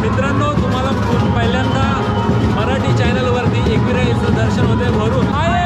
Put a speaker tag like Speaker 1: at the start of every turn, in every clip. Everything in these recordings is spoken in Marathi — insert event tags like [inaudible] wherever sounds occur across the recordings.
Speaker 1: मित्रांनो तुम्हाला पहिल्यांदा मराठी चॅनलवरती एकविराईचं दर्शन होते भरून.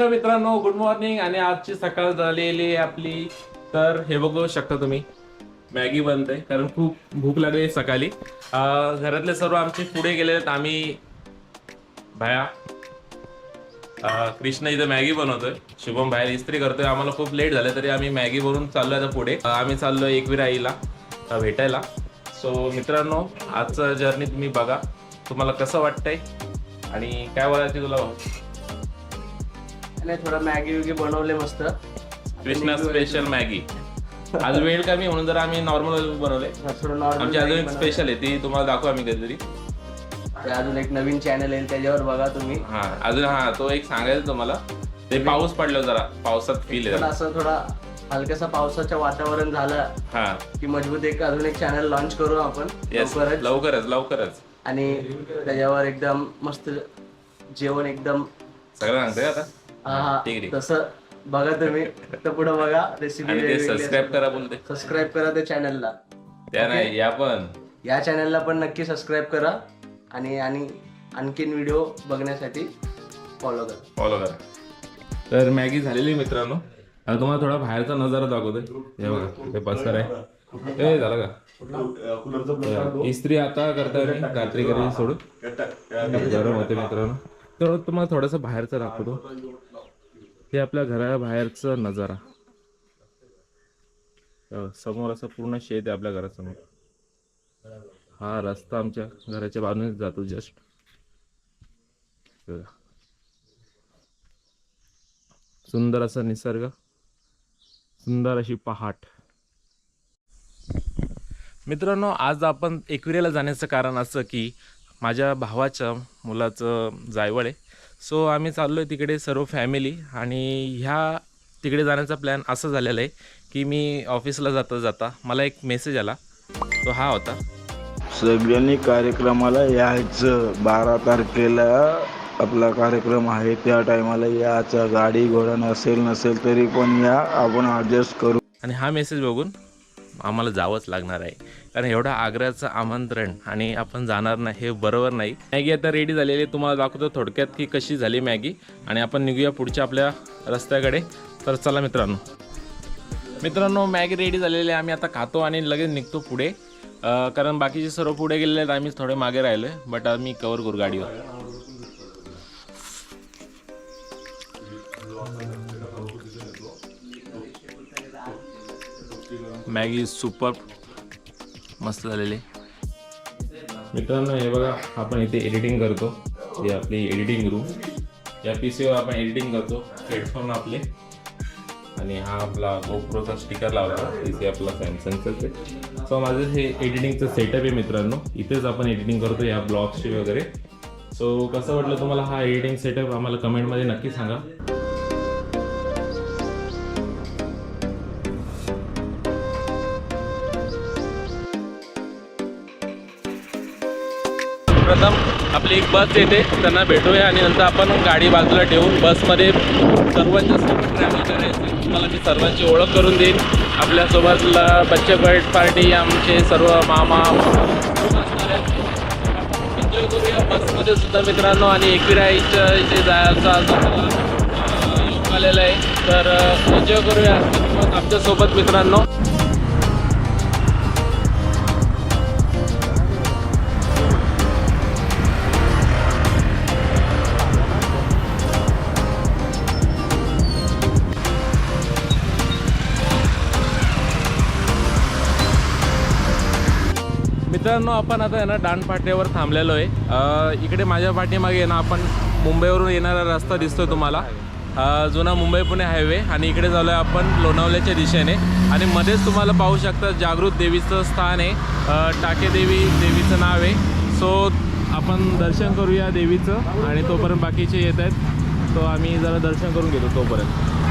Speaker 1: नमस्कार मित्रांनो गुड मॉर्निंग आणि आजची सकाळ झालेली आपली. तर हे बघू शकता तुम्ही. मॅगी बनते कारण खूप भूक लागली सकाळी. अं, घरातले सर्व आमचे पुढे गेले आहेत. आम्ही भाया अं, कृष्ण इथं मॅगी बनवतोय. शुभम बाहेर इस्त्री करतोय. आम्हाला खूप लेट झालं तरी आम्ही मॅगी बनवून चाललोय आता पुढे. अं, आम्ही चाललोय एकवीर आईला अं, भेटायला. सो मित्रांनो आजचा जर्नी तुम्ही बघा. तुम्हाला कसं वाटतंय? आणि काय बोलायचं तुला? भाऊ?
Speaker 2: आणि थोडं मॅगी वगी बनवले मस्त.
Speaker 1: Krishna special Maggi. आज वेळ कमी म्हणून जर आम्ही नॉर्मल बनवले.
Speaker 2: थोडं नॉर्मल
Speaker 1: आमची अजून एक स्पेशल आहे ती तुम्हाला दाखवू आम्ही कधीतरी.
Speaker 2: अजून एक नवीन चॅनल आहे त्याच्यावर बघा तुम्ही.
Speaker 1: हा अजून हा तो एक सांगायचं तुम्हाला. ते पाऊस पडलं जरा पावसात फील
Speaker 2: पण
Speaker 1: आहे
Speaker 2: असं थोडा हलकसा पावसाचं वातावरण झालं
Speaker 1: हा.
Speaker 2: की मजबूत एक अजून एक चॅनल लॉन्च करू आपण
Speaker 1: येस
Speaker 2: लवकरच.
Speaker 1: लवकरच लवकरच.
Speaker 2: आणि त्याच्यावर एकदम मस्त जेवण एकदम
Speaker 1: सगळं सांगतोय आता?
Speaker 2: हा
Speaker 1: ठीक आहे.
Speaker 2: तसं बघा तुम्ही. तर पुढे बघा रेसिपी
Speaker 1: आणि ते सबस्क्राईब करा बोलते
Speaker 2: सबस्क्राईब करा त्या चॅनलला
Speaker 1: त्या नाही या पण.
Speaker 2: या चॅनलला पण नक्की सबस्क्राईब करा. आणि आणि आणखीन व्हिडिओ बघण्यासाठी फॉलो करा.
Speaker 1: फॉलो करा. तर मॅगी झालेली मित्रांनो. आता तुम्हाला थोडा बाहेरचा नजारा दाखवतोय. हे बघा ते पसर आहे. ए झालं का? इस्त्री आता करता मी. रात्री घरी सोडून. गरम होते मित्रांनो. तर तुम्हाला थोडंसं बाहेरचं दाखवतो. हे आपल्या घराबाहेरचा नजारा. समोर असं पूर्ण शेत आहे आपल्या घरासमोर. हा रस्ता आमच्या घराच्या बाजूनेच जातो जस्ट सुंदर असा निसर्ग सुंदर अशी पहाट. मित्रांनो आज आपण एकविरेला जाण्याचं कारण असं की माझ्या भावाच्या मुलाचं जायवळ आहे. सो आम्ही चाललो आहे तिकडे सर्व फॅमिली आणि ह्या तिकडे जाण्याचा प्लॅन असं झालेला आहे की मी ऑफिसला जाता जाता मला एक मेसेज आला. तो हा होता.
Speaker 3: सगळ्यांनी कार्यक्रमाला यायचं. बारा तारखेला आपला कार्यक्रम आहे. त्या टायमाला यायचं. गाडी घोडा नसेल नसेल तरी पण या आपण ॲडजस्ट करू.
Speaker 1: आणि हा मेसेज बघून आम्हाला जावंच लागणार आहे. कारण एवढं आग्र्याचं आमंत्रण आणि आपण जाणार नाही हे बरोबर नाही. मॅगी आता रेडी झालेली आहे. तुम्हाला दाखवतो थोडक्यात की कशी झाली मॅगी. आणि आपण निघूया पुढच्या आपल्या रस्त्याकडे. तर चला मित्रांनो. मित्रांनो मॅगी रेडी झालेली आहे. आम्ही आता खातो आणि लगेच निघतो पुढे. कारण बाकीचे सर्व पुढे गेलेले आहेत. आम्ही थोडे मागे राहिलो आहे बट आम्ही कवर करू गाडीवर. मॅगी सुपर मस्त झालेले. मित्रांनो हे बघा आपण इथे एडिटिंग करतो. ही आपली एडिटिंग रूम या पी सीवर आपण एडिटिंग करतो. हेडफोन आपले. आणि हा आपला गोप्रोचा स्टिकर लावला पी सी आपला सॅमसंगचा सो माझं हे एडिटिंगचं सेटअप आहे मित्रांनो. इथेच आपण एडिटिंग करतो या ब्लॉग्सची वगैरे. सो कसं वाटलं तुम्हाला हा एडिटिंग सेटअप आम्हाला कमेंटमध्ये नक्की सांगा. आपली एक बस येते त्यांना भेटूया आणि नंतर आपण गाडी बाजूला ठेवून बसमध्ये सर्वांच्या सोबत ट्रॅव्हल करायचं. तुम्हाला मी सर्वांची ओळख करून देईन. आपल्यासोबत बच्चे बर्ड पार्टी आमचे सर्व मामा एन्जॉय करूया. बसमध्ये सुद्धा मित्रांनो आणि एकविराईच्या इथे जायचा असं आलेला आहे. तर एन्जॉय करूया. आमच्यासोबत मित्रांनो. मित्रांनो आपण आता आहे ना डान पाट्यावर थांबलेलो आहे. इकडे माझ्या पाठीमागे ना आपण मुंबईवरून येणारा रस्ता दिसतोय तुम्हाला. जुना मुंबई पुणे हायवे आणि इकडे झालो आहे आपण लोणावल्याच्या दिशेने. आणि मध्येच तुम्हाला पाहू शकता जागृत देवीचं स्थान आहे. टाकेदेवी देवीचं नाव आहे. सो आपण दर्शन करूया देवीचं आणि तोपर्यंत बाकीचे येत आहेत. तो आम्ही जरा दर्शन करून घेतो तोपर्यंत.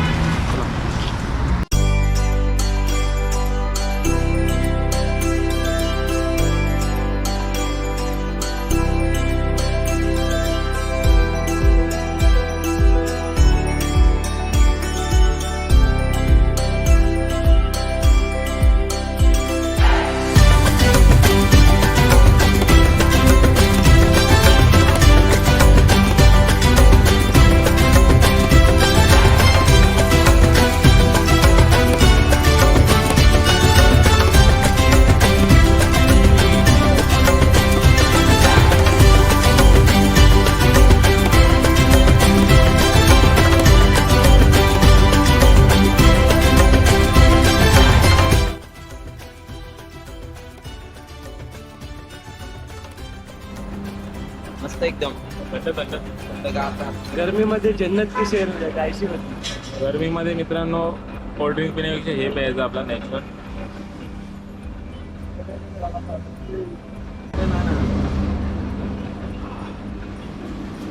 Speaker 2: गरमीमध्ये जन्नत की शेर कायशी होती?
Speaker 1: गरमीमध्ये मित्रांनो कोल्ड्रिंक पिण्यापेक्षा हे प्यायचं आपला नॅचरल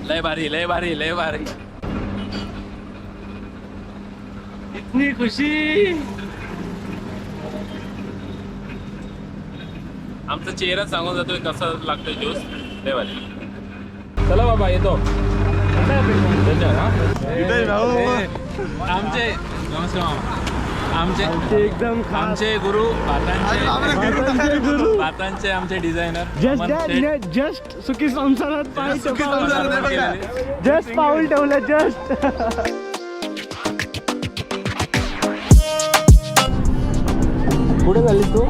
Speaker 1: लय भारी लय भारी लय भारी.
Speaker 2: इतनी खुशी!
Speaker 1: आमचा चेहरा सांगून जातोय कसं लागतोय ज्यूस लय भारी. चला बाबा येतो. हा. आमचे. आमचे
Speaker 2: एकदम
Speaker 1: आमचे गुरु भातांचे भातांचे आमचे डिझायनर
Speaker 2: जस्ट सुखी संसारात. जस्ट पाऊल ठेवलं जस्ट
Speaker 1: कुठे झाली तू?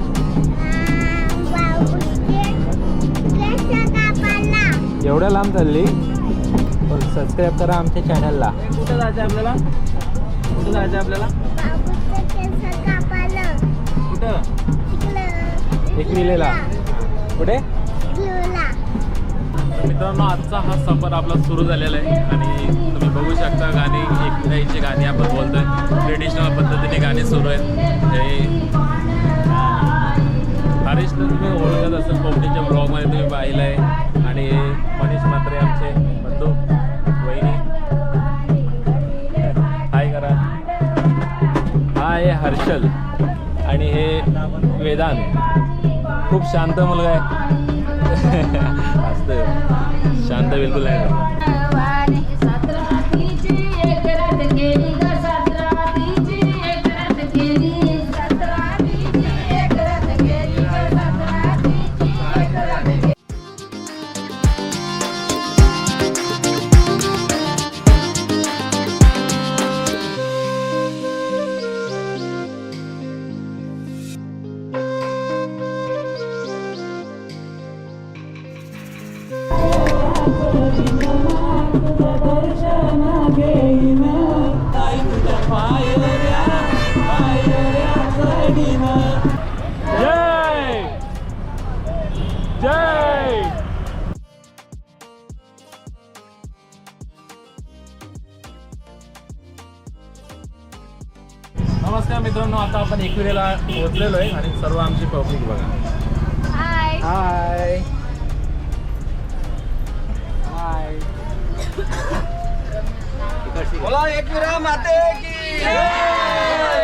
Speaker 1: एवढ्या लांब चालली? सबस्क्राईब करा आमच्या चॅनलला
Speaker 2: कुठं जायचं आपल्याला? कुठं जायचं आपल्याला? कुठं?
Speaker 1: एक कुठे? मित्रांनो आजचा हा सफर आपला सुरू झालेला आहे आणि तुम्ही बघू शकता गाणी एकमेकांची गाणी आपण बोलतोय. ट्रेडिशनल पद्धतीने गाणी सुरू आहेत. हे हरीशला तुम्ही ओळखत असेल कोकणीच्या ब्लॉगमध्ये तुम्ही पाहिलं आहे आणि मनीष म्हात्रे आमचे हर्षल आणि हे वेदांत. खूप शांत मुलगा आहे. [laughs] असतं शांत बिलकुल आहे नमस्कार मित्रांनो आता आपण एकविरेला पोहोचलेलो आहे आणि सर्व आमची पब्लिक बघा.
Speaker 2: हाय हाय
Speaker 4: बोला एकविरा माते की.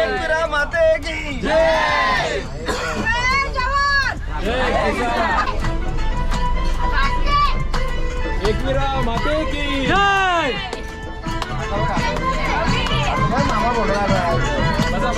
Speaker 4: एकविरा माते की.
Speaker 1: जय. किसान एकविरा माते की. जय. बसा बसा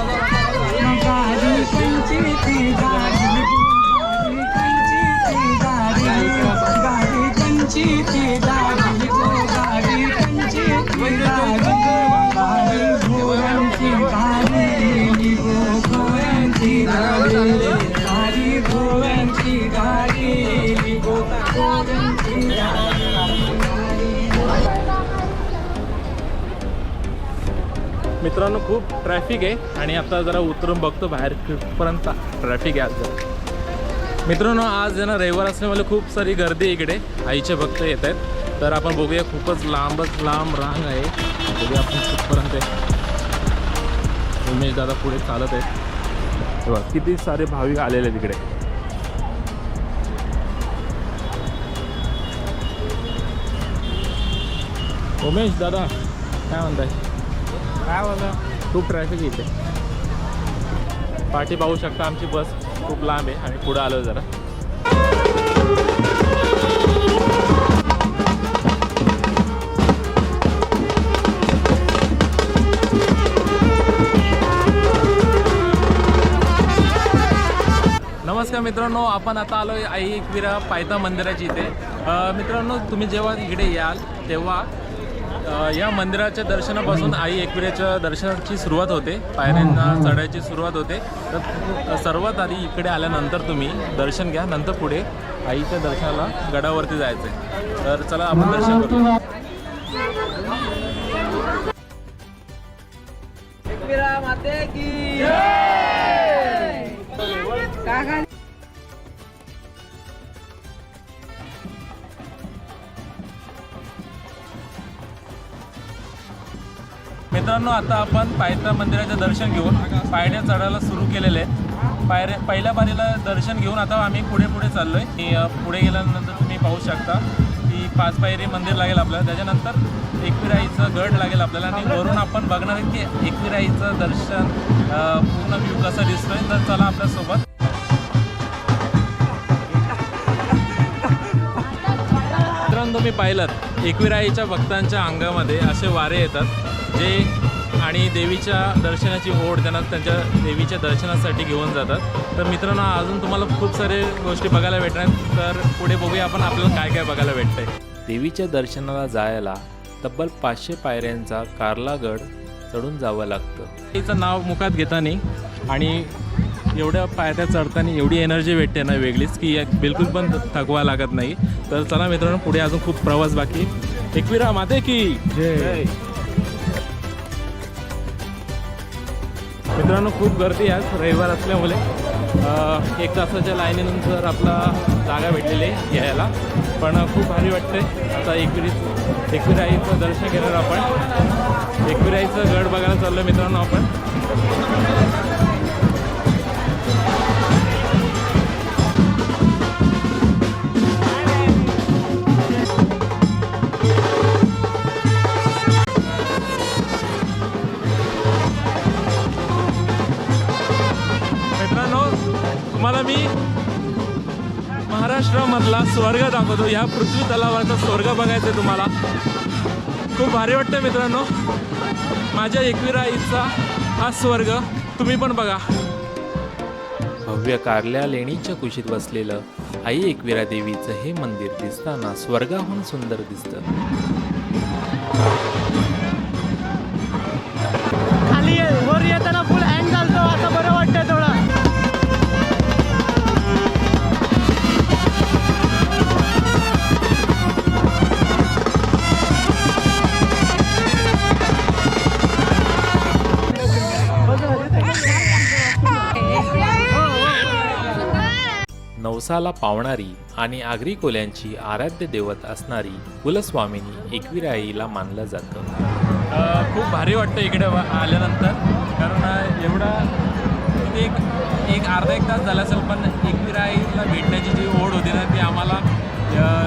Speaker 1: मित्रांनो खूप ट्रॅफिक आहे. आणि आता जरा उतरून बघतो बाहेर कुठपर्यंत ट्रॅफिक आहे आज. जरा. मित्रांनो आज आहे ना रविवार असल्यामुळे खूप सारी गर्दी इकडे. आईचे भक्त येत आहेत. तर आपण बघूया खूपच लांबच लांब रांग आहे. बघूया आपण कुठपर्यंत आहे. उमेश दादा पुढे चालत आहेत. हे बघा, किती सारे भाविक आलेले आहेत तिकडे उमेश दादा काय म्हणताय? काय म्हणता खूप ट्रॅफिक इथे. पाठी पाहू शकता आमची बस. खूप लांब आहे आणि पुढं आलो जरा. नमस्कार मित्रांनो आपण आता आलो आई एकविरा पायथा मंदिराची इथे. मित्रांनो तुम्ही जेव्हा इकडे याल तेव्हा या मंदिराच्या दर्शनापासून आई एकविराच्या दर्शनाची सुरुवात होते. पायऱ्यांना चढायची सुरुवात होते. तर सर्वात आधी इकडे आल्यानंतर तुम्ही दर्शन घ्या. नंतर पुढे आईच्या दर्शनाला गडावरती जायचं आहे तर चला आपण दर्शन करू.
Speaker 4: एकविरा माते की
Speaker 1: मित्रांनो आता आपण पायथा मंदिराचं दर्शन घेऊन पायऱ्या चढायला सुरू केलेले आहेत. पायऱ्या पहिल्या पायरीला दर्शन घेऊन आता आम्ही पुढे पुढे चाललो आहे पुढे गेल्यानंतर तुम्ही पाहू शकता की पाच पायरी मंदिर लागेल आपल्याला. त्याच्यानंतर एकविराईचं गड लागेल आपल्याला आणि वरून आपण बघणार आहे की एकविराईचं दर्शन पूर्ण व्ह्यू कसं दिसतोय. तर चला आपल्यासोबत. तुम्ही पाहिलं एकविराईच्या भक्तांच्या अंगामध्ये असे वारे येतात जे आणि देवीच्या दर्शनाची ओढ त्यांना त्यांच्या देवीच्या दर्शनासाठी घेऊन जातात. तर मित्रांनो अजून तुम्हाला खूप सारे गोष्टी बघायला भेटणार तर पुढे बघूया आपण आपल्याला काय काय बघायला भेटतंय. देवीच्या दर्शनाला जायला तब्बल पाचशे पायऱ्यांचा कार्लागड चढून जावं लागतं. तिचं नाव मुखात घेताना आणि एवढ्या पायऱ्या चढताना एवढी एनर्जी भेटते ना वेगळीच की बिलकुल पण थकवा लागत नाही. तर चला मित्रांनो पुढे अजून खूप प्रवास बाकी. एकविरा माते की. मित्रांनो खूप गर्दी आज रविवार असल्यामुळे. एक तासाच्या लाईनीनंतर आपला जागा भेटलेली आहे यायला पण खूप भारी वाटते आता एकविरी एकविराईचं दर्शन घेणार आपण. एकविराईचं गड बघायला चाललो मित्रांनो आपण. तुम्हाला मी महाराष्ट्रामधला स्वर्ग दाखवतो. या पृथ्वी तलावाचा स्वर्ग बघायचं आहे तुम्हाला. खूप भारी वाटतं मित्रांनो. माझ्या एकविरा आईचा हा स्वर्ग तुम्ही पण बघा. भव्य कारल्या लेणीच्या कुशीत बसलेलं आई एकविरा देवीचं हे मंदिर दिसताना स्वर्गाहून सुंदर दिसतं. नवसाला पावणारी आणि आगरी कोल्यांची आराध्य देवत असणारी कुलस्वामिनी एकविराईला मानलं जातं. खूप भारी वाटतं इकडे आल्यानंतर. कारण एवढा एक एक अर्धा एक तास झाला असेल पण एकविराईला भेटण्याची जी ओढ होती ना ती आम्हाला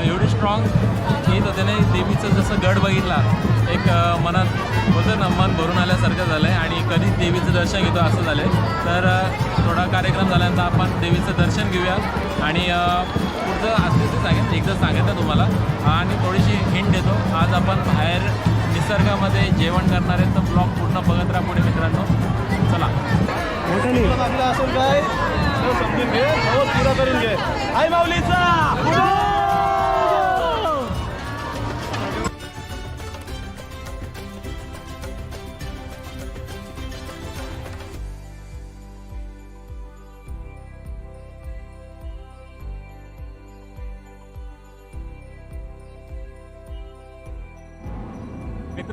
Speaker 1: एवढी स्ट्रॉंग येत होते ना देवीचं जसं गड बघितला एक मनात होतं ना मन भरून आल्यासारखं झालं आहे आणि कधीच देवीचं दर्शन घेतो असं झालं आहे तर थोडा कार्यक्रम झाल्यानंतर आपण देवीचं दर्शन घेऊया आणि पुढचं असं ते सांगितलं एकदा सांगितलं तुम्हाला. आणि थोडीशी हिंट देतो. आज आपण बाहेर निसर्गामध्ये जेवण करणार आहे तर ब्लॉग पूर्ण बघत राहा पुढे मित्रांनो. चला.
Speaker 4: असून काय? तो समजून घे. पुरा करून घे. आई माऊलीचा!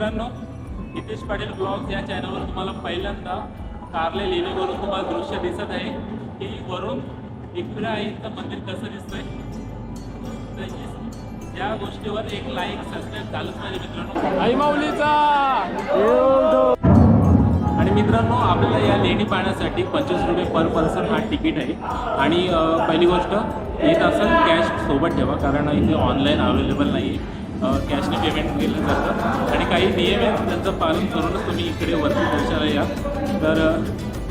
Speaker 1: मित्रांनो हितेश पाटील ब्लॉग या चॅनलवर तुम्हाला पहिल्यांदा कारले लेणीवरून तुम्हाला दृश्य दिसत आहे. की वरून एकविरा आईचं मंदिर कसं दिसतंय? तर या गोष्टीवर एक लाईक सबस्क्राईब झालंच पाहिजे मित्रांनो. आई माऊलीचा! आणि मित्रांनो आपल्याला या लेणी पाहण्यासाठी पंचवीस रुपये पर पर्सन हा तिकीट आहे. आणि पहिली गोष्ट येत असेल कॅश सोबत ठेवा कारण इथे ऑनलाईन अवेलेबल नाही आहे कॅशने पेमेंट केलं जातं. आणि काही नियम आहेत त्यांचं पालन करूनच तुम्ही इकडे वरती दर्शनाला या. तर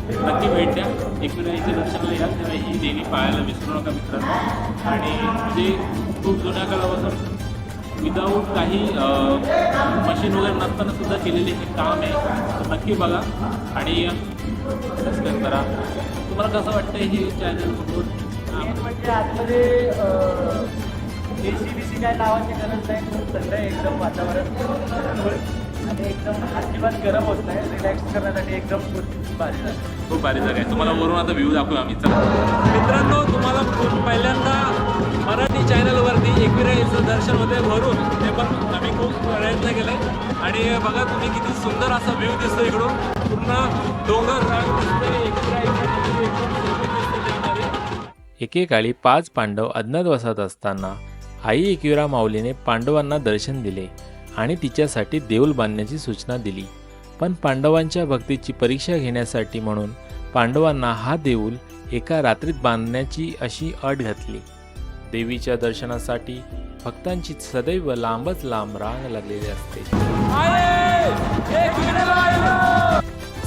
Speaker 1: नक्की भेट द्या. एकविरा दर्शनाला या. तेव्हा ही देवी पाहायला विसरू नका मित्रांनो. आणि म्हणजे खूप जुन्या काळापासून विदाऊट काही मशीन वगैरे नसताना सुद्धा केलेले हे काम आहे. तर नक्की बघा. आणि सबस्क्राईब करा. तुम्हाला कसं वाटतं हे चॅनल बघून?
Speaker 5: म्हणजे आतमध्ये एसी बीसी काय लावायची गरज नाही. खूप थंड आहे एकदम वातावरण. आणि एकदम अजिबात गरम होत नाही. रिलॅक्स करण्यासाठी एकदम भारी झालं
Speaker 1: खूप भारी जागा आहे. तुम्हाला वरून आता व्ह्यू दाखवू आम्ही. चला. मित्रांनो तुम्हाला खूप पहिल्यांदा मराठी चॅनलवरती एकविराईचं दर्शन होते भरून ते पण आम्ही खूप प्रयत्न केले. आणि बघा तुम्ही किती सुंदर असा व्ह्यू दिसतो इकडून. पूर्ण डोंगर.
Speaker 6: एकेकाळी पाच पांडव अज्ञात वसात असताना आई एकविरा माऊलीने पांडवांना दर्शन दिले आणि तिच्यासाठी देऊल बांधण्याची सूचना दिली. पण पांडवांच्या भक्तीची परीक्षा घेण्यासाठी म्हणून पांडवांना हा देऊल एका रात्रीत बांधण्याची अशी अट घातली. देवीच्या दर्शनासाठी भक्तांची सदैव लांबच लांब रांग लागलेली असते.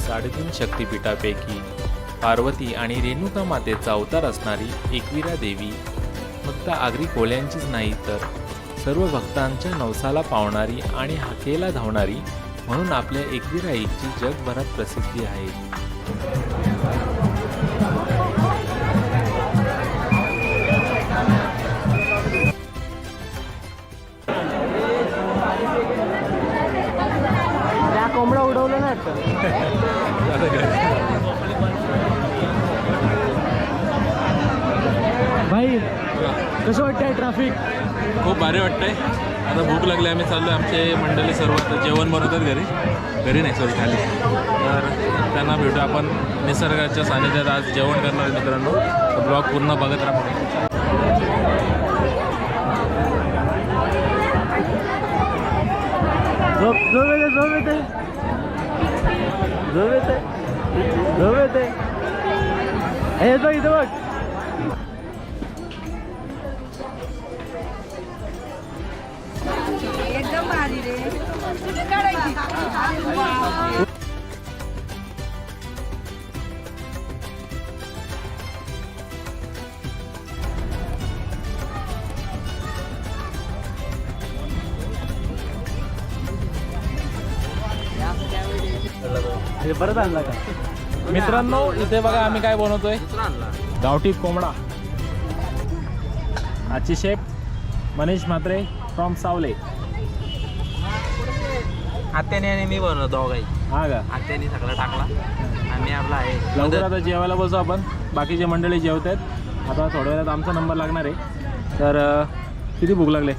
Speaker 6: साडेतीन शक्तिपीठापैकी पार्वती आणि रेणुका मातेचा अवतार असणारी एकविरा देवी फक्त आगरी कोळ्यांचीच नाही तर सर्व भक्तांच्या नवसाला पावणारी आणि हाकेला धावणारी म्हणून आपल्या एकविरा आईची जगभरात प्रसिद्धी आहे.
Speaker 5: कोंबडा उडवलं ना भाई कसं वाटतंय ट्रॅफिक
Speaker 1: खूप भारी वाटतंय. आता भूक लागली आम्ही चाललो आमचे मंडळी सर्व. आता जेवण बनवतात घरी. घरी नाही सॉरी खाली. तर त्यांना भेटू आपण. निसर्गाच्या सानिध्यात आज जेवण करणार मित्रांनो. तर ब्लॉग पूर्ण बघत राहा.
Speaker 5: झोप झोप येते झोप येते. झोप येते. झोप येते. हे बघ इथं बघ.
Speaker 7: काढायची
Speaker 5: हे आणला का?
Speaker 1: मित्रांनो इथे बघा आम्ही काय बनवतोय. गावठी कोंबडा. आजची शेफ मनीष म्हात्रे फ्रॉम सावले.
Speaker 8: आत्याने आणि मी बनवतो दोघाही
Speaker 1: हा का?
Speaker 8: आत्याने सगळं टाकला. आणि आपला आहे
Speaker 1: लवकर आता जेवायला बसू आपण. बाकीचे मंडळी जेवत आहेत आता थोड्या वेळात आमचा नंबर लागणार आहे. तर अं, किती भूक लागले?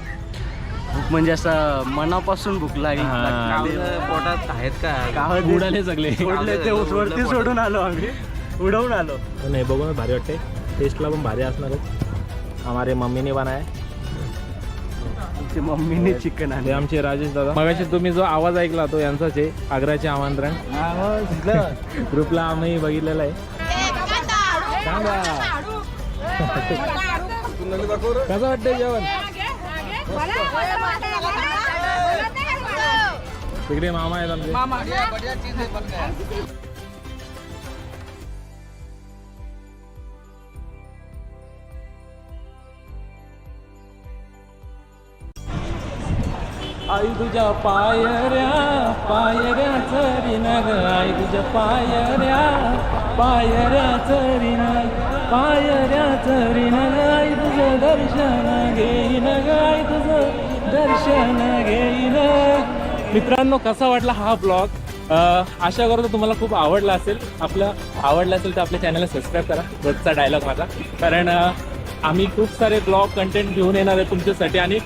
Speaker 5: भूक म्हणजे असं मनापासून भूक लागली.
Speaker 8: पोटात आहेत का?
Speaker 1: उडाले सगळे.
Speaker 5: सोडले ते वरती सोडून आलो आम्ही. उडवून आलो.
Speaker 1: पण हे बघून भारी वाटते टेस्टला पण भारी असणार आहे. हमारे मम्मीने बनाय.
Speaker 5: आमची मम्मीने चिकन आणले.
Speaker 1: आमचे राजेश दादा. मगाशी तुम्ही जो आवाज ऐकला तो यांचाच आहे आग्राचे आमंत्रण. [laughs] ग्रुपला आम्ही बघितलेलं आहे. सांगा. कसं वाटतंय जेवण? तिकडे मामा आहेत आमचे. आई तुझ्या पायऱ्या पायऱ्या चरीन ग. आई तुझ्या पायऱ्या पायऱ्या चरीन पायऱ्या चरीन ग. आई तुझं दर्शन घेईन ग. आई तुझं दर्शन घेईन मित्रांनो कसा वाटला हा ब्लॉग? आशा करतो तुम्हाला खूप आवडला असेल. आपलं आवडलं असेल तर आपल्या चॅनलला सबस्क्राईब करा. रोजचा डायलॉग माझा कारण आम्ही खूप सारे ब्लॉग कंटेंट घेऊन येणार आहे तुमच्यासाठी आणि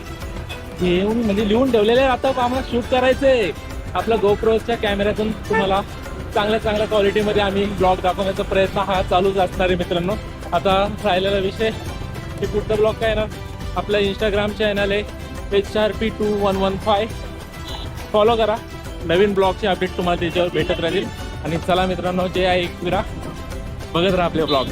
Speaker 1: घेऊन म्हणजे लिहून ठेवलेले आहे, आता आम्हाला शूट करायचंय आपल्या गोप्रोच्या कॅमेऱ्यातून तुम्हाला चांगल्या चांगल्या क्वालिटीमध्ये आम्ही ब्लॉग दाखवण्याचा प्रयत्न हा चालूच असणार आहे मित्रांनो. आता राहिलेला विषय की पुढचा ब्लॉग काय ना? आपला इंस्टाग्राम चॅनल आहे H R P two one one five follow करा. नवीन ब्लॉगचे अपडेट तुम्हाला त्याच्यावर भेटत राहील. आणि चला मित्रांनो जे आहे एकविरा. बघत राहा आपले ब्लॉग